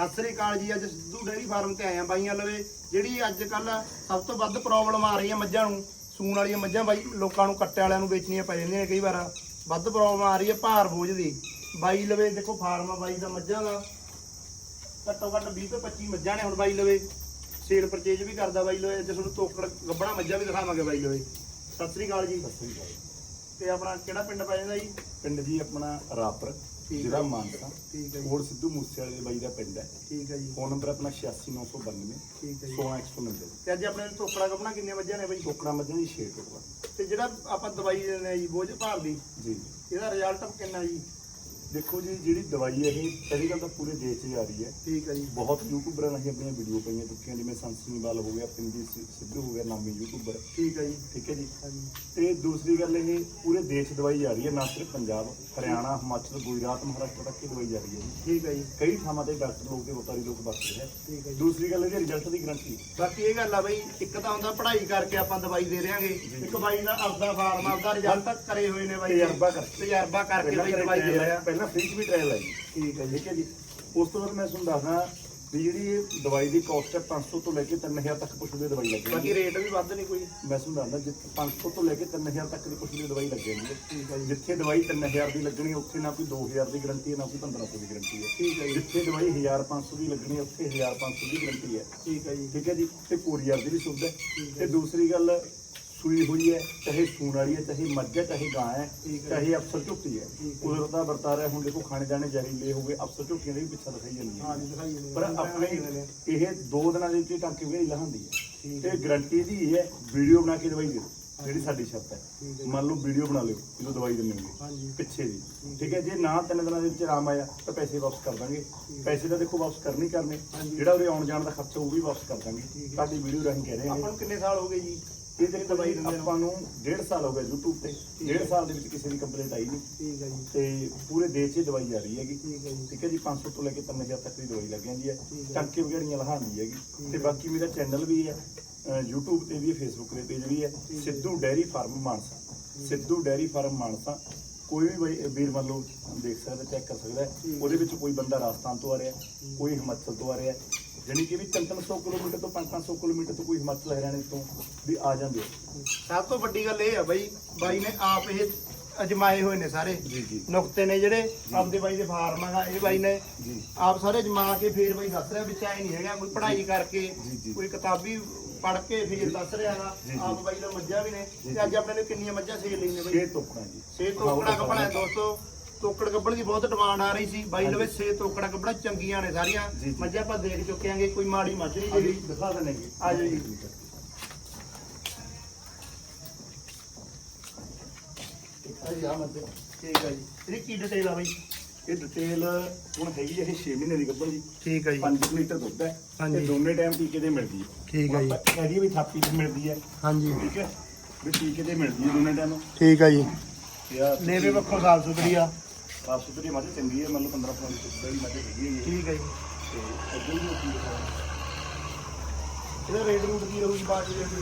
ਸਤਿ ਸ੍ਰੀ ਅਕਾਲ ਜੀ ਅੱਜ Sidhu dairy farm ਤੇ ਆਏ ਆ ਬਾਈਆਂ ਲਵੇ ਜਿਹੜੀ ਅੱਜ ਕੱਲ ਸਭ ਤੋਂ ਵੱਧ ਪ੍ਰੋਬਲਮ ਆ ਰਹੀ ਹੈ ਮੱਝਾਂ ਨੂੰ ਸੂਣ ਵਾਲੀਆਂ ਮੱਝਾਂ ਬਾਈ ਲੋਕਾਂ ਨੂੰ ਕੱਟੇ ਵਾਲਿਆਂ ਨੂੰ ਵੇਚਣੀਆਂ ਪੈ ਜਾਂਦੀਆਂ ਨੇ ਕਈ ਵਾਰ। ਵੱਧ ਪ੍ਰੋਬਲਮ ਆ ਰਹੀ ਹੈ ਭਾਰ ਬੋਝ ਦੀ। ਬਾਈ ਲਵੇ ਦੇਖੋ ਫਾਰਮ ਆ ਬਾਈ ਦਾ ਮੱਝਾਂ ਦਾ। ਘੱਟੋ ਘੱਟ 20 ਤੋਂ 25 ਮੱਝਾਂ ਨੇ ਹੁਣ ਬਾਈ ਲਵੇ। ਸੇਲ ਪਰਚੇਜ ਵੀ ਕਰਦਾ ਬਾਈ ਲਵੇ ਤੇ ਤੁਹਾਨੂੰ ਤੋਕੜ ਗੱਬਣਾ ਮੱਝਾਂ ਵੀ ਦਿਖਾਵਾਂਗੇ ਬਾਈ ਲਵੇ। ਸਤਿ ਸ੍ਰੀ ਅਕਾਲ ਜੀ। ਸਤਿ ਸ੍ਰੀ ਅਕਾਲ। ਤੇ ਆਪਣਾ ਕਿਹੜਾ ਪਿੰਡ ਪੈ ਜਾਂਦਾ ਜੀ? ਪਿੰਡ ਜੀ ਆਪਣਾ ਰਾਪਰ। ਜਿਹੜਾ। ਮਾਨਸਾ ਠੀਕ ਹੈ ਜੀ। ਕੋਲ ਸਿੱਧੂ ਮੂਸੇਵਾਲੇ ਦੇ ਬਾਈ ਦਾ ਪਿੰਡ ਹੈ। ਠੀਕ ਹੈ ਜੀ। ਫੋਨ ਨੰਬਰ ਆਪਣਾ 86992 ਠੀਕ ਹੈ ਜੀ। 16190 ਤੇ ਅੱਜ ਆਪਣੇ ਤੋਕੜਾ ਗੱਬਣਾ ਕਿੰਨੀਆਂ ਮੱਝਾਂ ਨੇ ਬਾਈ? ਟੋਕਰਾ ਮੱਝਾਂ ਦੀ 6 ਟੋਕਰਾ ਤੇ ਜਿਹੜਾ ਆਪਾਂ ਦਵਾਈ ਦਿੰਦੇ ਆ ਜੀ ਬੋਝ ਭਾਰ ਦੀ ਜੀ। ਇਹਦਾ ਰਿਜ਼ਲਟ ਕਿੰਨਾ ਜੀ? ਦੇਖੋ ਜੀ ਜਿਹੜੀ ਦਵਾਈ ਹੈ ਇਹ ਪਹਿਲੀ ਗੱਲ ਤਾਂ ਪੂਰੇ ਦੇਸ਼ 'ਚ ਜਾ ਰਹੀ ਹੈ। ਠੀਕ ਹੈ ਜੀ। ਬਹੁਤ ਯੂਟਿਊਬਰਾਂ ਨੇ ਆਪਣੀਆਂ ਵੀਡੀਓ ਪਈਆਂ ਚੁੱਕੀਆਂ ਜਿਵੇਂ ਸੰਸੀਨੀਵਾਲ ਹੋ ਗਿਆ ਪਿੰਡੀ ਸਿ- ਸਿੱਧੂ ਹੋ ਗਿਆ ਨਾਮੀ ਯੂਟਿਊਬਰ ਠੀਕ ਹੈ ਜੀ। ਠੀਕ ਹੈ ਜੀ। ਤੇ ਦੂਸਰੀ ਗੱਲ ਇਹ ਪੂਰੇ ਦੇਸ਼ ਦਵਾਈ ਜਾ ਰਹੀ ਹੈ ਨਾ ਸਿਰਫ ਪੰਜਾਬ ਹਰਿਆਣਾ ਹਿਮਾਚਲ ਗੁਜਰਾਤ ਮਹਾਰਾਸ਼ਟਰ ਤੱਕ ਇਹ ਦਵਾਈ ਜਾ ਰਹੀ ਹੈ ਜੀ। ਠੀਕ ਹੈ ਜੀ। ਕਈ ਥਾਵਾਂ ਤੇ ਡਾਕਟਰ ਲੋਕ ਤੇ ਵਪਾਰੀ ਲੋਕ ਵਰਤ ਰਹੇ ਹੈ। ਠੀਕ ਹੈ ਦੂਸਰੀ ਗੱਲ ਇਹਦੇ ਰਿਜ਼ਲਟ ਦੀ ਗਰੰਟੀ ਬਾਕੀ ਇਹ ਗੱਲ ਆ ਬਈ ਇੱਕ ਤਾਂ ਹੁੰਦਾ ਪੜ੍ਹਾਈ ਕਰਕੇ ਆਪਾਂ ਦਵਾਈ ਦੇ ਰਿਆਂਗੇ ਇੱਕ ਬਾਈ ਦਾ ਆਪਦਾ ਫਾਰਮ ਆਪਦਾ ਰਿਜ਼ਲਟ ਕਰੇ ਹੋਏ ਨੇ ਬਾਈ। ਤਜਰਬਾ ਕਰਕੇ। ਤਜਰਬਾ ਕਰਕੇ ਬਾਈ ਦਵਾਈ ਦੇ ਰਿਹਾ ਪਹਿਲਾਂ ਫ੍ਰੀ ਚ ਵੀ ਟ੍ਰਾਇਲ ਆਈ। ਠੀਕ ਹੈ ਜੀ। ਠੀਕ ਹੈ ਜੀ। ਉਸ ਤੋਂ ਬਾਅਦ ਮੈਂ ਤੁਹਾਨੂੰ ਦੱਸਦਾ ਵੀ ਜਿਹੜੀ ਇਹ ਦਵਾਈ ਦੀ ਕਾਸਟ ਹੈ 500 ਤੋਂ ਲੈ ਕੇ 3000 ਤੱਕ ਕੁਛ ਦੀ ਦਵਾਈ ਲੱਗੇ। ਬਾਕੀ ਰੇਟ ਵੀ ਵੱਧ ਨਹੀਂ ਕੋਈ? ਮੈਂ ਤੁਹਾਨੂੰ ਦੱਸਦਾ ਜਿੱਥੇ 500 ਤੋਂ ਲੈ ਕੇ 3000 ਤੱਕ ਦੀ ਕੁਛ ਦੀ ਦਵਾਈ ਲੱਗੇਗੀ ਠੀਕ ਹੈ ਜੀ। ਜਿੱਥੇ ਦਵਾਈ 3000 ਦੀ ਲੱਗਣੀ ਉੱਥੇ ਨਾ ਕੋਈ 2000 ਦੀ ਗਾਰੰਟੀ ਹੈ ਨਾ ਕੋਈ 1500 ਦੀ ਗਾਰੰਟੀ ਹੈ। ਠੀਕ ਹੈ ਜੀ। ਜਿੱਥੇ ਦਵਾਈ 1500 ਦੀ ਲੱਗਣੀ ਹੈ ਉੱਥੇ 1500 ਦੀ ਗਾਰੰਟੀ ਹੈ। ਠੀਕ ਹੈ ਜੀ। ਠੀਕ ਹੈ ਜੀ। ਤੇ ਕੋਰੀਅਰ ਦੀ ਵੀ ਸੁਵਿਧਾ ਹੈ। ਤੇ ਦੂਸਰੀ ਗੱਲ ਸੂਈ ਹੋਈ ਹੈ ਚਾਹੇ ਸੂਣ ਵਾਲੀ ਹੈ ਚਾਹੇ ਮੱਝ ਹੈ ਚਾਹੇ ਗਾਂ ਹੈ। ਚਾਹੇ ਅਫਸਰ ਝੁੱਟੀ ਹੈ। ਕੁਦਰਤ ਦਾ ਵਰਤਾਰਾ ਹੁਣ ਦੇਖੋ ਖਾਣੇ ਦਾਣੇ ਜ਼ਹਿਰੀਲੇ ਹੋ ਗਏ ਅਫਸਰ ਝੁੱਟੀਆਂ ਦੇ ਵੀ ਪਿੱਛਾ ਦਿਖਾਈ ਜਾਂਦੀਆਂ ਹਾਂ। ਜਾਂਦੇ ਪਰ। ਆਪਣੇ ਇਹ ਦੋ ਦਿਨਾਂ ਦੇ ਵਿੱਚ ਟਾਂਕੇ ਲਹਾਂਦੀ ਠੀਕ ਹੈ। ਤੇ ਗਰੰਟੀ ਦੀ ਇਹ ਹੈ ਵੀਡੀਓ ਬਣਾ ਕੇ ਦਵਾਈ ਦਿਓ ਜਿਹੜੀ ਸਾਡੀ ਸ਼ਰਤ ਹੈ। ਮੰਨ ਲਓ ਵੀਡੀਓ ਬਣਾ ਲਿਓ ਜਦੋਂ ਦਵਾਈ। ਹੋਗੇ ਪਿੱਛੇ ਦੀ। ਠੀਕ ਹੈ। ਜੇ ਨਾ ਤਿੰਨ ਦਿਨਾਂ ਦੇ ਵਿੱਚ ਆਰਾਮ ਆਇਆ ਤਾਂ ਪੈਸੇ ਵਾਪਸ ਕਰ ਦਾਂਗੇ। ਪੈਸੇ ਤਾਂ ਦੇਖੋ ਵਾਪਸ ਕਰਨੇ ਕਰਨੇ। ਜਿਹੜਾ ਉਹਦੇ ਆਉਣ ਜਾਣ ਦਾ ਖਰਚਾ ਉਹ ਵੀ ਵਾਪਸ ਕਰ ਦਾਂਗੇ। ਸਾਡੀ ਵੀਡੀਓ ਰਾਹੀਂ ਕਹਿ ਰਹੇ ਹਾਂ। ਆਪਾਂ ਨੂੰ ਕਿੰਨੇ ਸਾਲ ਹੋ ਗਏ ਜੀ? ਇਹ ਤੇ ਦਵਾਈ ਆਪਾਂ ਨੂੰ 1.5 ਸਾਲ ਹੋ ਗਿਆ YouTube ਤੇ। ਠੀਕ ਹੈ। 1.5 ਸਾਲ ਦੇ ਵਿੱਚ ਕਿਸੇ ਦੀ ਕੰਪਲੇਂਟ ਆਈ ਨਹੀਂ। ਠੀਕ ਹੈ ਜੀ। ਤੇ ਪੂਰੇ ਦੇਸ਼ 'ਚ ਦਵਾਈ ਆ ਰਹੀ ਹੈਗੀ। ਠੀਕ ਹੈ ਜੀ। ਠੀਕ ਹੈ ਜੀ 500 ਤੋਂ ਲੈ ਕੇ 3000 ਤੱਕ ਦੀ ਦਵਾਈ ਲੱਗ ਜਾਂਦੀ ਹੈ। ਟਾਂਕੇ ਵਗੈਰੀਆਂ ਲਹਾਉਂਦੀ ਹੈਗੀ। ਤੇ। ਬਾਕੀ ਮੇਰਾ ਚੈਨਲ ਵੀ ਹੈ YouTube ਤੇ ਵੀ Facebook ਤੇ ਪੇਜ ਵੀ ਹੈ। Sidhu dairy farm Mansa. Sidhu dairy farm Mansa. ਕੋਈ ਵੀ ਵੀਰ ਮੰਨ ਲਓ ਦੇਖ ਸਕਦਾ ਚੈੱਕ ਕਰ ਸਕਦਾ। ਉਹਦੇ ਵਿੱਚ ਕੋਈ ਬੰਦਾ ਰਾਜਸਥਾਨ ਤੋਂ ਆ ਰਿਹਾ ਕੋਈ ਹਿਮਾਚਲ ਤੋਂ ਆ ਰਿਹਾ। ਜਾਣੀ ਕਿ ਵੀ 300 ਕਿਲੋਮੀਟਰ ਤੋਂ 500 ਕਿਲੋਮੀਟਰ ਤੋਂ ਕੋਈ ਹਿਮਾਚਲ ਹਰਿਆਣੇ ਤੋਂ ਵੀ ਆ ਜਾਂਦੇ ਆ। ਸਭ ਤੋਂ ਵੱਡੀ ਗੱਲ ਇਹ ਆ ਬਾਈ ਬਾਈ ਨੇ ਆਪ ਇਹ ਅਜਮਾਏ ਹੋਏ ਨੇ ਸਾਰੇ। ਜੀ ਜੀ। ਨੁਕਤੇ ਨੇ ਜਿਹੜੇ ਆਪਦੇ ਬਾਈ ਦੇ ਫਾਰਮ ਹੈਗਾ ਇਹ ਬਾਈ ਨੇ ਆਪ ਸਾਰੇ ਜਮਾ ਕੇ ਫੇਰ ਬਾਈ ਦੱਸ ਰਿਹਾ ਵਿੱਚ ਐ ਨਹੀਂ ਹੈਗਾ ਕੋਈ ਪੜ੍ਹਾਈ ਕਰਕੇ। ਕੋਈ ਕਿਤਾਬੀ ਪੜ੍ਹ ਕੇ ਫੇਰ ਦੱਸ ਰਿਹਾ ਜੀ। ਆਪ ਬਾਈ ਦਾ ਮੱਝਾਂ ਵੀ ਨੇ ਤੇ ਅੱਜ ਆਪਣੇ ਨੇ ਕਿੰਨੀਆਂ ਮੱਝਾਂ ਸੇਲ ਲਈ ਨੇ ਬਾਈ? ਛੇ ਟੋਕਣਾ ਜੀ। ਛੇ ਤੋਕੜਾ ਕੱਪੜਾ ਦੋਸਤੋ ਤੋਕੜ ਕੱਪੜ ਦੀ ਬਹੁਤ ਡਿਮਾਂਡ ਆ ਰਹੀ ਸੀ। ਬਾਈ ਲਵੇ ਛੇ ਤੋਕੜਾ ਕੱਪੜਾ ਚੰਗੀਆਂ ਨੇ ਸਾਰੀਆਂ। ਜੀ, ਜੀ। ਮੱਝਾਂ ਆਪਾਂ ਦੇਖ ਚੁੱਕੇ ਆਂਗੇ ਕੋਈ ਮਾੜੀ ਮੱਝ ਨਹੀਂ ਜਿਹੜੀ। ਦਿਖਾ ਦੇਣੇ ਜੀ। ਆ ਜਾਓ ਜੀ। ਆ ਠੀਕ ਹੈ ਜੀ। ਇਹਦੀ ਕੀ ਡਿਟੇਲ ਆ ਬਾਈ? ਇਹ ਡਿਟੇਲ ਹੁਣ ਹੈਗੀ ਹੈ ਇਹ 6 ਮਹੀਨੇ ਦੀ ਗੱਭਣ ਜੀ। ਠੀਕ ਹੈ 5 ਲੀਟਰ ਦੁੱਧ ਹੈ। ਹਾਂਜੀ। ਤੇ ਦੋਨੇ ਟਾਈਮ ਟੀਕੇ ਦੇ ਮਿਲਦੀ ਹੈ। ਠੀਕ ਹੈ ਜੀ। ਇਹਦੀ ਵੀ ਥਾਪੀ ਤੇ ਮਿਲਦੀ ਹੈ। ਹਾਂਜੀ। ਠੀਕ ਹੈ। ਵੀ ਟੀਕੇ ਤੇ ਮਿਲਦੀ ਹੈ ਦੋਨੇ ਟਾਈਮ। ਠੀਕ ਹੈ ਜੀ। ਲੇਵੇ ਪੱਖੋਂ ਸਾਫ਼ ਸੁਥਰੀ ਆ। ਸਾਫ਼ ਸੁਥਰੀ ਮੱਝ ਚੰਗੀ ਹੈ ਮਤਲਬ 15 15 ਦੁੱਧ ਵਾਲੀ ਮੱਝ ਹੈਗੀ ਹੈ। ਠੀਕ ਹੈ ਜੀ। ਤੇ ਅੱਗੇ ਵੀ ਕੀ ਇਹਦਾ ਰੇਟ ਰੂਟ ਕੀ ਰਹੂਗੀ ਬਾਅਦ ਵਿੱਚ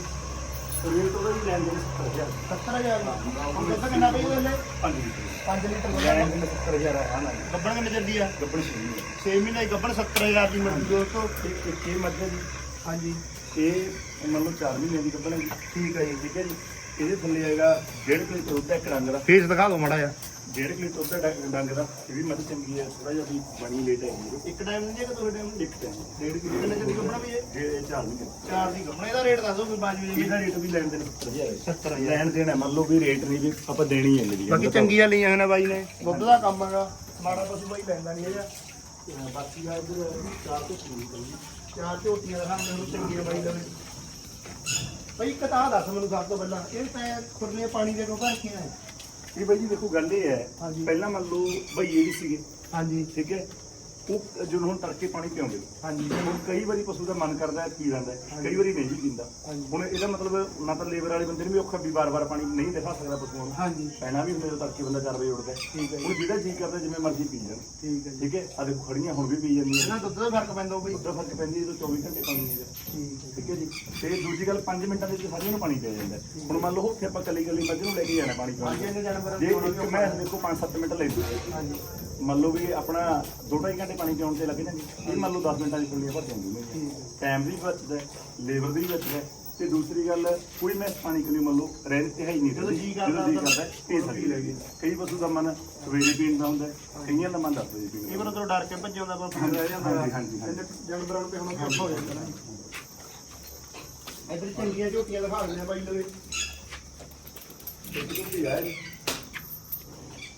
ਰੇਟ ਉਹਦਾ ਵੀ ਲੈਣ ਦੇ 70000 70000 ਦਾ? ਹੁਣ ਦੁੱਧ ਕਿੰਨਾ ਪਈ ਉਹਦੇ 5 ਲੀਟਰ 5 ਲੀਟਰ ਲੈਣ ਦੁੱਧ ਦੇ 70000 ਆ ਨਾ ਗੱਬਣ ਕਿੰਨੇ ਚੱਲਦੀ ਆ? ਗੱਭਣ ਛੇ ਮਹੀਨੇ। 6 ਮਹੀਨੇ ਦੀ ਗੱਬਣ 70000 ਦੀ ਮਿਲਦੀ ਦੋਸਤੋ ਇੱਕ ਇਹ ਮੱਝ ਹੈ ਜੀ। ਹਾਂਜੀ। ਇਹ ਮੰਨ ਲਓ 4 ਮਹੀਨੇ ਦੀ ਜੀ। ਠੀਕ ਹੈ ਜੀ। ਠੀਕ ਹੈ ਜੀ। ਇਹਦੇ ਥੱਲੇ ਹੈਗਾ 1.5 ਕਿਲੋ ਦੁੱਧ ਇੱਕ ਡੰਗ ਦਾ। ਫੇਸ ਦਿਖਾ ਦਿਓ ਮਾੜਾ ਜਿਹਾ। 1.5 ਕਿਲੋ ਦੁੱਧ ਹੈ ਡੰਗ- ਡੰਗ ਦਾ ਇਹ ਵੀ ਮੱਝ ਚੰਗੀ ਹੈ ਥੋੜਾ ਜਿਹਾ ਵੀ ਬਣੀ ਲੇਟ ਹੈ ਜੀ। ਇੱਕ ਟਾਈਮ ਨਹੀਂ ਕਿ ਦੋ ਟਾਈਮ ਇੱਕ ਟਾਈਮ ਡੇਢ ਕਿਲੋ ਕਿੰਨੇ ਦੀ ਗੱਬਣ ਵੀ ਇਹ ਜੇ ਚਾਰ ਮਹੀਨੇ। ਚਾਰ ਦੀ ਗੱਬਣ ਇਹਦਾ ਰੇਟ ਦੱਸ ਦਿਓ ਕੋਈ ਬਾਜੂ ਜੀ ਇਹਦਾ ਰੇਟ ਵੀ ਲੈਣ ਦੇਣ 70000 ਹੈ। 70000 ਲੈਣ ਦੇਣ ਹੈ ਮੰਨ ਲਓ ਵੀ ਰੇਟ ਨਹੀਂ ਵੀ ਆਪਾਂ ਦੇਣੀ ਹੈ ਮੇਰੀ ਬਾਕੀ ਚੰਗੀਆਂ ਲਈਆਂ ਨੇ ਬਾਈ ਨੇ ਦੁੱਧ ਦਾ ਕੰਮ ਹੈਗਾ। ਮਾੜਾ ਪਸ਼ੂ ਬਾਈ ਲੈਂਦਾ ਨਹੀਂ ਹੈਗਾ। ਬਾਕੀ ਆ ਇਧਰ ਚਾਰ ਤੋਂ ਸ਼ੁਰੂ ਕਰੀ ਚਾਰ ਝੋਟੀਆਂ ਦਾ ਮੈਨੂੰ ਚੰਗੀਆਂ ਬਾਈ ਲਵੇ ਬਾਈ ਇੱਕ ਤਾਂ ਆਹ ਦੱਸ ਮੈਨੂੰ ਸਭ ਤੋਂ ਪਹਿਲਾਂ ਇਹ ਪੈ ਖੁਰਲੀਆਂ ਪਾਣੀ ਦੇ ਕੋਲ ਰੱਖੀਆਂ ਹੈ ਇਹ ਬਾਈ ਜੀ ਦੇਖੋ ਗੱਲ ਇਹ ਹੈ ਹਾਂਜੀ। ਪਹਿਲਾਂ ਮੰਨ ਲਓ ਭਈਏ ਵੀ ਸੀਗੇ। ਹਾਂਜੀ। ਠੀਕ ਹੈ? ਉਹ ਜਦੋਂ ਹੁਣ ਤੜਕੇ ਪਾਣੀ ਪਿਆਉਂਦੇ ਹਾਂਜੀ। ਹੁਣ ਕਈ ਵਾਰੀ ਪਸ਼ੂ ਦਾ ਮਨ ਕਰਦਾ ਹੈ ਪੀ ਲੈਂਦਾ ਹੈ, ਕਈ ਵਾਰੀ ਨਹੀਂ ਪੀਂਦਾ। ਹਾਂਜੀ। ਹੁਣ ਇਹਦਾ ਮਤਲਬ ਨਾ ਤਾਂ ਲੇਬਰ ਵਾਲੇ ਬੰਦੇ ਨੂੰ ਵੀ ਔਖਾ ਵੀ ਵਾਰ-ਵਾਰ ਪਾਣੀ ਨਹੀਂ ਦਿਖਾ ਸਕਦਾ ਪਸ਼ੂਆਂ ਨੂੰ। ਹਾਂਜੀ। ਪੈਣਾ ਵੀ ਮੇਰੇ ਤੜਕੇ ਬੰਦਾ 4 ਵਜੇ ਉੱਠਦਾ ਹੈ। ਠੀਕ ਹੈ ਜੀ। ਹੁਣ ਜਿਹੜਾ ਜੀ ਕਰਦਾ ਜਿਵੇਂ ਮਰਜ਼ੀ ਪੀ ਜਾਣ। ਠੀਕ ਹੈ ਜੀ। ਠੀਕ ਹੈ? ਆ ਦੇਖੋ ਖੜੀਆਂ ਹੁਣ ਵੀ ਪੀ ਜਾਂਦੀਆਂ ਇਹਨਾਂ ਦੁੱਧ ਦਾ ਫ਼ਰਕ ਪੈਂਦਾ ਬਈ। ਉਹਦਾ ਫ਼ਰਕ ਪੈਂਦੀ ਜਦੋਂ 24 ਘੰਟੇ ਪਾਣੀ ਨਹੀਂ ਦੇ ਠੀਕ ਹੈ ਠੀਕ ਹੈ ਜੀ? ਤੇ ਦੂਜੀ ਗੱਲ 5 ਮਿੰਟਾਂ ਦੇ ਵਿੱਚ ਸਾਰਿਆਂ ਨੂੰ ਪਾਣੀ ਪਿਆ ਜਾਂਦਾ ਹੈ। ਹੁਣ ਮੰਨ ਲਓ ਉੱਥੇ ਆਪਾਂ ਕੱਲੀ ਕੱਲੀ ਮੱਝ ਨੂੰ ਲੈ ਕੇ ਜਾਣਾ ਪਾਣੀ ਹਾਂਜੀ ਪਿਆਉਣ ਇਹਨੇ ਜਾਨਵਰ ਜੇ ਇੱਕ ਮੈਂ ਦੇਖੋ 5-7 ਮਿੰਟ ਲੈਂਦੀ ਹਾਂਜੀ। ਮੰਨ ਲਓ ਵੀ ਆਪਣਾ 2.5 ਘੰਟੇ ਪਾਣੀ ਪਿਆਉਣ ਤੇ ਲੱਗ ਜਾਂਦੇ। ਇਹ ਮੰਨ ਲਓ 10 ਮਿੰਟਾਂ ਦੀ ਫੁੱਲੀਆਂ ਭਰ ਜਾਂਦੀ ਨੇ ਟਾਈਮ ਵੀ ਬਚਦਾ ਲੇਬਰ ਵੀ ਬਚਦਾ ਤੇ ਦੂਸਰੀ ਗੱਲ ਕੋਈ ਮੈਂ ਪਾਣੀ ਕਿ ਮੰਨ ਲਓ ਰਹਿਣ ਤੇ ਹੈ ਹੀ ਨਹੀਂ ਜਦੋਂ ਜੀਅ ਕਰਦਾ ਤਾਂ ਕਰਦਾ ਪੀ ਸਕਦੀ ਹੈ। ਕਈ ਪਸ਼ੂ ਦਾ ਮਨ ਸਵੇਰੇ ਪੀਣ ਦਾ ਹੁੰਦਾ ਹੈ, ਕਈਆਂ ਦਾ ਮਨ 10 ਵਜੇ ਪੀਣ ਵਾਰ ਤੋਂ ਡਰ ਕੇ ਭੱਜੇ ਹੁੰਦਾ ਪਰ ਫਿਰ ਰਹਿ ਜਾਂਦਾ। ਹਾਂਜੀ, ਹਾਂਜੀ, ਜਾਨਵਰਾਂ ਨੂੰ ਤੇ ਹੁਣ ਔਖਾ ਹੋ ਜਾਂਦਾ ਨਾ। ਇਧਰ ਚੰਗੀਆਂ ਝੋਟੀਆਂ ਦਿਖਾ ਦਿੰਦੇ ਆ ਬਾਈ ਲਵੇ ਝੋਟੀ ਆ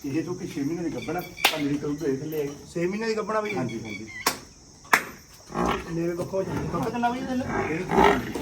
ਇਹ। ਇਹ ਝੋਟੀ 6 ਮਹੀਨੇ ਦੀ ਗੱਭਣ 5 ਲੀਟਰ ਦੁੱਧ ਦੇ ਥੱਲੇ ਆਈ 6 ਮਹੀਨੇ ਦੀ ਗੱਭਣਾ ਬਈ ਹਾਂਜੀ ਹਾਂਜੀ। ਮੇਰੇ ਬੱਖੋ ਦੁੱਧ ਕਿੰਨਾ ਬਈ ਲਈ ਇਹ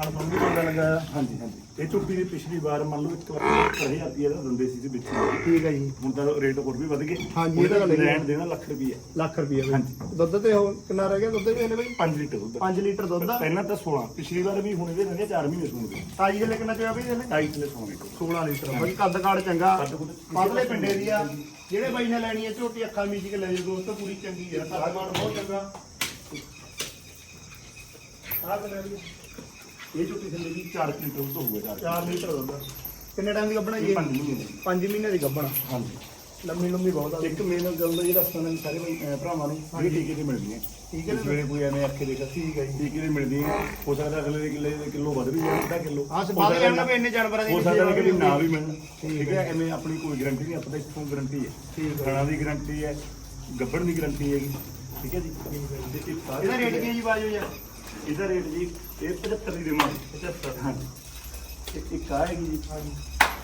ਹਣ ਵੀ ਬੰਦਾ ਲੱਗਾ ਹਾਂਜੀ ਹਾਂਜੀ। ਇਹ ਝੋਟੀ ਦੀ ਪਿਛਲੀ ਵਾਰ ਮੰਨ ਲਓ 1 ਲੱਖ 70000 ਰੁਪਏ ਦਾ ਦਿੰਦੇ ਸੀ ਤੇ ਵਿੱਚ। ਠੀਕ ਹੈ ਜੀ। ਹੁਣ ਤਾਂ ਰੇਟ ਹੋਰ ਵੀ ਵਧ ਗਏ। ਹਾਂਜੀ, ਇਹ ਤਾਂ ਗੱਲ ਹੈਗੀ ਹੈ। ਲੈਣ ਦੇਣਾ ਲੱਖ ਰੁਪਏ ਲੱਖ ਰੁਪਏ ਬਈ। ਹਾਂਜੀ। ਦੁੱਧ ਤੇ ਉਹ ਕਿੰਨਾ ਰਹਿ ਗਿਆ ਦੁੱਧ ਵੀ ਇਹਨੇ ਬਈ? 5 ਲੀਟਰ ਦੁੱਧ। 5 ਲੀਟਰ ਦੁੱਧ ਪਹਿਲਾਂ ਤਾਂ 16 ਪਿਛਲੀ ਵਾਰ ਵੀ ਹੁਣ ਇਹਦੇ ਰਹਿੰਦੇ 4 ਮਹੀਨੇ ਸੁਣਦੇ ਤਾਜੀ ਦੇ ਕਿੰਨਾ ਚੋਇਆ ਬਈ ਇਹਨੇ 28 ਕਿਲੋ ਸੁਣਦੇ 16 ਲੀਟਰ। ਬਈ ਕੱਦ ਕਾੜ ਚੰਗਾ। ਕੱਦ ਕੁੱਦ- ਪਤਲੇ ਪਿੰਡੇ ਦੀ ਆ। ਜਿਹੜੇ ਬਾਈ ਨੇ ਲੈਣੀ ਹੈ ਝੋਟੀ ਅੱਖਾਂ ਮੀਚ ਕੇ ਲੈ ਜਾਓ ਦੋਸਤੋ ਪੂਰੀ ਚੰਗੀ ਆ। ਕੱਦ ਕਾੜ ਬਹੁਤ ਚੰਗਾ। ਆਹ ਕਿੰਨਾ ਬਈ ਇਹ ਝੋਟੀ ਥੱਲੇ ਵੀ 4 ਲੀਟਰ ਦੁੱਧ ਹੋਊਗਾ 4 4 ਲੀਟਰ ਦੁੱਧ ਕਿੰਨੇ ਟਾਈਮ ਦੀ ਗੱਭਣਾ ਇਹ ਜੀ? 5 ਮਹੀਨੇ ਦੀ। 5 ਮਹੀਨੇ ਦੀ ਗੱਭਣਾ? ਹਾਂਜੀ। ਲੰਮੀ ਲੰਮੀ ਬਹੁਤ ਆ। ਇੱਕ ਮੇਨ ਗੱਲ ਦਾ ਜਿਹੜਾ ਸੁਣਨ ਸਾਰੇ ਭਾਈ, ਅਹ ਭਰਾਵਾਂ ਨੂੰ ਜਿਹੜੀ ਟੀਕੇ ਦੀ ਮਿਲਦੀ ਹੈ ਠੀਕ ਹੈ ਨਾ? ਜਿਹੜੇ ਕੋਈ ਐਵੇਂ ਆਖੇ ਦੇਖ ਠੀਕ ਹੈ। ਜੀ ਟੀਕੇ ਦੀ ਮਿਲਦੀ ਹੈ ਹੋ ਸਕਦਾ ਅਗਲੇ ਦੇ ਕਿੱਲੇ ਦੇ ਕਿਲੋ ਵੱਧ ਵੀ ਜਾਣ ਅੱਧਾ ਕਿਲੋ। ਹਾਂ ਸਵਾਦ ਜਾਣਦਾ ਵੀ ਇੰਨੇ ਜਾਨਵਰਾਂ ਦੀ ਹੋ ਸਕਦਾ ਕਿ ਵੀ ਨਾ ਵੀ ਮਿਲਣ। ਠੀਕ ਹੈ। ਐਵੇਂ ਆਪਣੀ ਕੋਈ ਗਾਰੰਟੀ ਨਹੀਂ ਆਪਾਂ ਤਾਂ ਇੱਥੋਂ ਗਾਰੰਟੀ ਹੈ। ਠੀਕ ਹੈ। ਖਾਣਾ ਦੀ ਗਾਰੰਟੀ ਹੈ ਗੱਬੜ ਦੀ ਗਾਰੰਟੀ ਹੈਗੀ। ਠੀਕ ਹੈ ਜੀ? ਤੇ ਇਹਦਾ ਰੇਟ ਕੀ ਹੈ ਜੀ ਬਾਜੋ ਯਾਰ ਇਹਦਾ ਰੇਟ ਜੀ ਇਹ 75 ਦੀ ਦੇਵਾਂਗੇ 75 ਹਾਂਜੀ। ਤੇ ਇੱਕ ਆ ਹੈਗੀ ਜੀ। ਹਾਂਜੀ।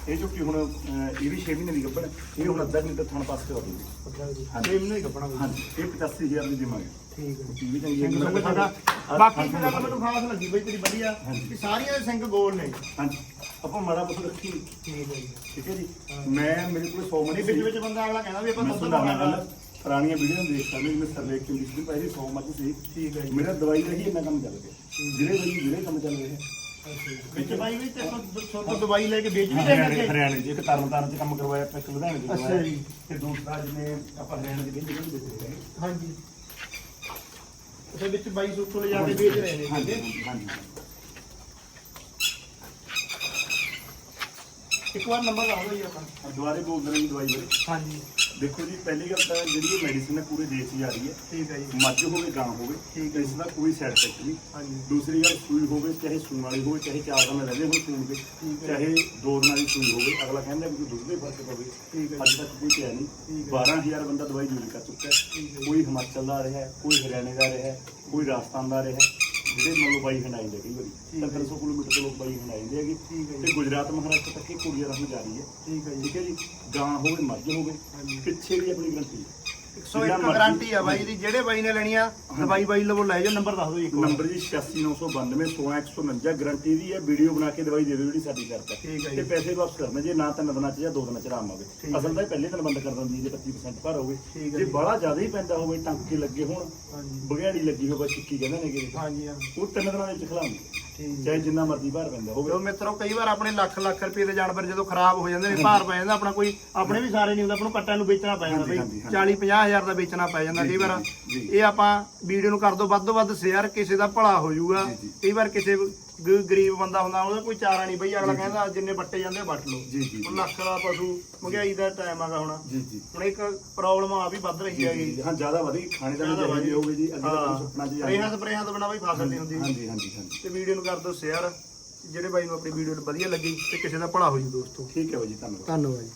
ਇਹ ਝੁੱਟੀ ਹੁਣ ਅਹ, ਇਹ ਵੀ 6 ਮਹੀਨੇ ਦੀ ਗੱਬੜ ਹੈ। ਇਹ ਹੁਣ ਅੱਧਾ ਲੀਟਰ ਥਣ ਪਾਸ ਕਰਾ ਦੂਗੀ ਹਾਂਜੀ। ਛੇ ਮਹੀਨੇ ਦੀ ਗੱਭਣਾ ਬਈ। ਹਾਂਜੀ। ਇਹ 85000 ਦੀ ਦੇਵਾਂਗੇ। ਠੀਕ ਹੈ ਇਹ ਵੀ ਚੰਗੀ ਹੈ ਸੁੰਗ ਚੰਗਾ ਬਾਕੀ ਇੱਕ ਗੱਲ ਮੈਨੂੰ ਖਾਸ ਲੱਗੀ ਬਈ ਤੇਰੀ ਵਧੀਆ। ਹਾਂਜੀ। ਕਿ ਸਾਰੀਆਂ ਦੇ ਸਿੰਘ ਗੋਲ ਨੇ। ਹਾਂਜੀ। ਆਪਾਂ ਮਾੜਾ ਪਸ਼ੂ ਰੱਖੀ। ਠੀਕ ਹੈ ਜੀ। ਠੀਕ ਹੈ ਜੀ। ਮੈਂ ਮੇਰੇ ਕੋਲ 100 ਮੱਝ ਨਹੀਂ ਵਿੱਚ ਵਿੱਚ ਬੰਦਾ ਅਗਲਾ ਕਹਿੰਦਾ ਵੀ ਆਪਾਂ ਮੈਂ ਦੁੱਧ ਸੁਣਾਉਣਾ ਪਾਉਣਾ ਗੱਲ। ਪੁਰਾਣੀਆਂ ਵੀਡੀਓ ਨੂੰ ਦੇਖ ਸਕਦੇ ਜਿਵੇਂ ਸਰਵੇਖ ਚ ਹੁੰਦੀ ਸੀ ਪਹਿਲੀ 100 ਮੱਝ ਸੀ ਠੀਕ ਹੈ ਜੀ। ਮੇਰਾ ਦਵਾਈ ਦਾ ਹੀ ਇੰਨਾ ਕੰਮ ਚੱਲ ਗਿਆ। ਜਿਹੜੇ ਬਈ ਜਿਹੜੇ ਕੰਮ ਚੱਲ ਰਹੇ ਹੈ ਵਿੱਚ ਬਾਈ ਵੀ ਤੇ ਤੋਂ ਦਵਾਈ ਲੈ ਕੇ ਵੇਚ ਵੀ ਹਰਿਆਣੇ ਲੈਣਗੇ ਹਰਿਆਣੇ ਚ ਇੱਕ ਤਰਨ ਤਾਰਨ ਚ ਕੰਮ ਕਰਵਾਇਆ ਇੱਕ ਲੁਧਿਆਣੇ ਚ ਅੱਛਾ ਕਰਵਾਇਆ ਜੀ। ਤੇ ਦੂਸਰਾ ਜਿਵੇਂ ਆਪਾਂ ਹਰਿਆਣੇ ਚ ਕਿਹੜੀ ਜਗ੍ਹਾ ਤੇ ਦੇਖਦੇ ਹੈਗੇ ਹਾਂਜੀ। ਉਹਦੇ ਵਿੱਚ ਬਾਈ ਸੁੱਕੋ ਲੈ ਜਾ ਕੇ ਵੇਚ ਰਹੇ ਨੇ ਹਾਂਜੀ ਹਾਂਜੀ। ਇੱਕ ਵਾਰ ਨੰਬਰ ਲਾ ਜੀ ਆਪਾਂ। ਦੁਬਾਰੇ ਬੋਲ ਰਹੇ ਜੀ ਦਵਾਈ ਬਾਰੇ। ਹਾਂਜੀ। ਦੇਖੋ ਜੀ ਪਹਿਲੀ ਗੱਲ ਤਾਂ ਜਿਹੜੀ ਇਹ ਮੈਡੀਸਿਨ ਹੈ ਪੂਰੇ ਦੇਸ਼ 'ਚ ਜਾ ਰਹੀ ਹੈ। ਠੀਕ ਹੈ ਜੀ। ਮੱਝ ਹੋਵੇ ਗਾਂ ਹੋਵੇ ਠੀਕ ਇਸ ਦਾ ਕੋਈ ਸਾਈਡ ਇਫੈਕਟ ਨਹੀਂ। ਹਾਂਜੀ। ਦੂਸਰੀ ਗੱਲ ਸੂਈ ਹੋਵੇ ਚਾਹੇ ਸੂਣ ਵਾਲੀ ਹੋਵੇ ਚਾਹੇ ਚਾਰ ਦਿਨ ਰਹਿੰਦੇ ਹੋਣ ਸੂਣ ਦੇ ਹੈ। ਚਾਹੇ ਦੋ ਦਿਨਾਂ ਦੀ ਸੂਈ ਹੋਵੇ ਅਗਲਾ ਕਹਿੰਦਾ ਵੀ ਦੁੱਧ ਦੇ ਫ਼ਰਕ ਪਵੇ। ਠੀਕ ਹੈ ਅੱਜ ਤੱਕ ਕੋਈ ਪਿਆ ਨਹੀਂ। ਠੀਕ ਹੈ। 12000 ਬੰਦਾ ਦਵਾਈ ਯੂਜ਼ ਕਰ ਚੁੱਕਾ ਹੈ। ਹੈ ਕੋਈ ਹਿਮਾਚਲ ਦਾ ਰਿਹਾ ਹੈ, ਕੋਈ ਹਰਿਆਣੇ ਦਾ ਰਿਹਾ ਹੈ, ਕੋਈ ਰਾਜਸਥਾਨ ਦਾ ਰਿਹਾ ਹੈ। ਜਿਹੜੇ ਮੰਨ ਲਓ ਬਾਈ ਹੰਡਾਈ ਦੇ ਕਈ ਵਾਰੀ ਠੀਕ ਹੈ। 700 ਕਿਲੋਮੀਟਰ ਤੋਂ ਲੋਕ ਬਾਈ ਹੰਡਾਈ ਦੇ ਹੈਗੇ ਠੀਕ ਹੈ ਜੀ। ਤੇ ਗੁਜਰਾਤ ਮਹਾਰਾਸ਼ਟਰ ਤੱਕ ਇਹ ਕੁੜੀਆਂ ਰਸਮ ਜਾਰੀ ਹੈ ਠੀਕ ਹੈ ਜੀ ਠੀਕ ਹੈ ਜੀ ਗਾਂ ਹੋਵੇ ਮੱਝ ਹੋਵੇ। ਪਿੱਛੇ ਦੀ ਆਪਣੀ ਗਰੰਟੀ ਹੈ 101 ਗਾਰੰਟੀ ਆ ਬਾਈ ਦੀ ਜਿਹੜੇ ਬਾਈ ਨੇ ਲੈਣੀ ਆ ਦਵਾਈ ਬਾਈ ਲਵੋ ਲੈ ਜਾਓ ਨੰਬਰ ਦੱਸ ਦਿਓ ਜੀ ਇੱਕ ਵਾਰ। ਨੰਬਰ ਜੀ 86992 16149 ਗਾਰੰਟੀ ਦੀ ਹੈ ਵੀਡੀਓ ਬਣਾ ਕੇ ਦਵਾਈ ਦੇ ਦਿਓ ਜਿਹੜੀ ਸਾਡੀ ਸ਼ਰਤ ਹੈ। ਠੀਕ ਹੈ ਜੀ। ਤੇ ਪੈਸੇ ਵਾਪਸ ਕਰਨੇ ਜੇ ਨਾ ਤਿੰਨ ਦਿਨਾਂ ਚ ਜਾਂ ਦੋ ਦਿਨਾਂ ਚ ਆਰਾਮ ਆਵੇ। ਠੀਕ ਹੈ। ਅਸਲ ਤਾਂ ਇਹ ਪਹਿਲੇ ਦਿਨ ਬੰਦ ਕਰ ਦਿੰਦੀ ਜੇ 25% ਭਰ ਹੋਵੇ। ਠੀਕ ਹੈ ਜੇ ਜੀ। ਬੜਾ ਜ਼ਿਆਦਾ ਹੀ ਪੈਂਦਾ ਹੋਵੇ ਟਾਂਕੇ ਲੱਗੇ ਹੋਣ ਹਾਂਜੀ। ਬਗਿਆੜੀ ਲੱਗੀ ਹੋਵੇ ਚਿੱਕੀ ਕਹਿੰਦੇ ਨੇ ਕਿ ਹਾਂਜੀ। ਹਾਂ ਉਹ ਤਿੰਨ ਦਿਨਾਂ ਦੇ ਵਿੱਚ ਖਲਾਉਂਦੇ ਚਾਹੇ ਜਿੰਨਾ ਮਰਜ਼ੀ ਭਾਰ ਪੈਂਦਾ ਹੋਵੇ। ਜੋ ਮਿੱਤਰੋ ਕਈ ਵਾਰ ਆਪਣੇ ਲੱਖ ਲੱਖ ਰੁਪਏ ਦੇ ਜਾਨਵਰ ਜਦੋਂ ਖਰਾਬ ਹੋ ਜਾਂਦੇ ਨੇ ਭਾਰ ਪੈ ਜਾਂਦਾ ਆਪਣਾ ਕੋਈ ਆਪਣੇ ਵੀ ਸਾਰੇ ਨਹੀਂ ਹੁੰਦਾ ਆਪਾਂ ਨੂੰ ਕੱਟਾਂ ਨੂੰ ਵੇਚਣਾ ਪੈ ਜਾਂਦਾ ਬਈ ਹਾਂਜੀ, 40 50 ਹਜ਼ਾਰ ਦਾ ਵੇਚਣਾ ਪੈ ਜਾਂਦਾ ਕਈ ਵਾਰ। ਇਹ ਆਪਾਂ ਵੀਡੀਓ ਨੂੰ ਕਰ ਦੋ ਵੱਧ ਤੋਂ ਵੱਧ ਸ਼ੇਅਰ ਕਿਸੇ ਦਾ ਭਲਾ ਹੋ ਜਾਊਗਾ। ਕਈ ਵਾਰ ਕਿਸੇ ਗ- ਗਰੀਬ ਬੰਦਾ ਹੁੰਦਾ ਉਹਦਾ ਕੋਈ ਚਾਰਾ ਨਹੀਂ ਬਈ ਅਗਲਾ ਕਹਿੰਦਾ ਜਿੰਨੇ ਵੱਟੇ ਜਾਂਦੇ ਵੱਟ ਲਓ। ਜੀ, ਜੀ, ਹੁਣ ਲੱਖ ਦਾ ਪਸ਼ੂ ਮਹਿੰਗਾਈ ਦਾ ਟਾਈਮ ਆਗਾ ਹੁਣ। ਜੀ ਜੀ। ਹੁਣ ਇੱਕ ਪ੍ਰੋਬਲਮ ਆ ਵੀ ਵੱਧ ਰਹੀ ਹੈਗੀ। ਹਾਂ ਜ਼ਿਆਦਾ ਵਧੀ ਖਾਣੇ ਦਾ ਵੀ ਜ਼ਿਆਦਾ ਚਾਹੀਦੀ ਹੋਵੇ ਜੀ ਅੱਗੇ ਤਾਂ ਹਾਂ। ਸੁਪਨਾ ਜੀ ਰੇਹਾਂ ਸਪਰੇਹਾਂ ਤੋਂ ਬਿਨਾਂ ਬਈ ਫਸਲ ਨਹੀਂ ਹੁੰਦੀ। ਹਾਂਜੀ ਹਾਂਜੀ ਹਾਂਜੀ। ਤੇ ਵੀਡੀਓ ਨੂੰ ਕਰ ਦਿਓ ਸ਼ੇਅਰ ਜਿਹੜੇ ਬਾਈ ਨੂੰ ਆਪਣੀ ਵੀਡੀਓ ਵਧੀਆ ਲੱਗੀ ਤੇ ਕਿਸੇ ਦਾ ਭਲਾ ਹੋ ਜੂ ਦੋਸਤੋ। ਠੀਕ ਹੈ ਬਾਈ ਜੀ ਧੰਨਵਾਦ। ਧੰਨਵਾਦ ਜੀ।